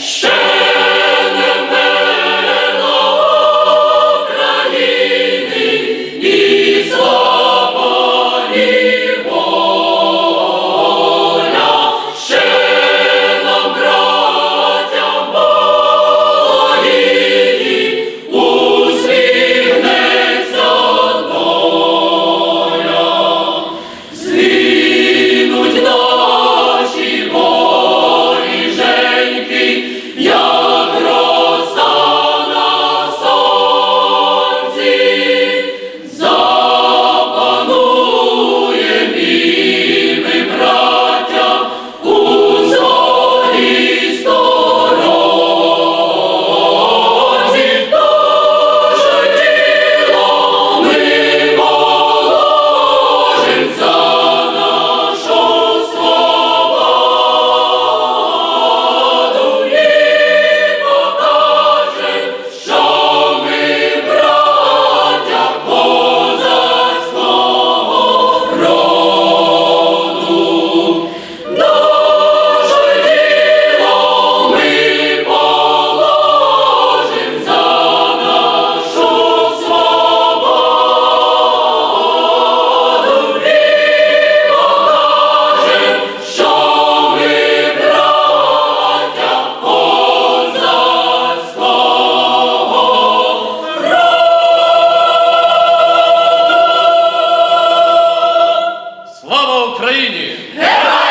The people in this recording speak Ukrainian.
Shoot! Україні! Героям!